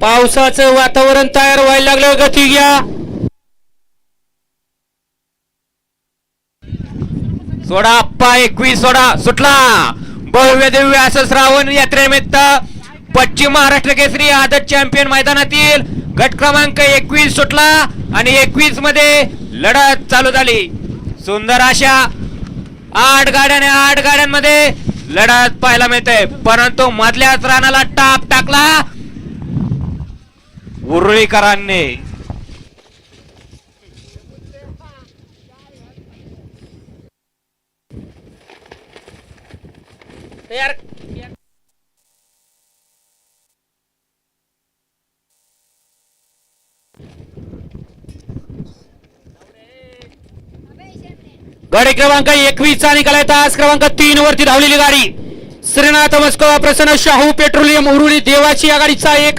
पावसाचं वातावरण तयार व्हायला लागलं गती घ्या. सोडा अप्पा एकवीस सोडा सुटला. भव्य दिव्य असं श्रावण यात्रेनिमित्त पश्चिम महाराष्ट्र केसरी आदत चॅम्पियन मैदानातील गट क्रमांक एकवीस सुटला आणि एकवीसमध्ये लढत चालू झाली. सुंदर अशा आठ गाड्याने आठ गाड्यांमध्ये लढत पाहायला मिळते परंतु मधल्याच रानाला टाप टाकला. उरुळीकरांनी गाडी क्रमांक एकवीस चा निकाल आहे. तास क्रमांक तीन वरती धावलेली गाडी. श्रीनाथ मस्कोवा प्रसन्न शाहू पेट्रोलियम उरुळी देवाची या गाडीचा एक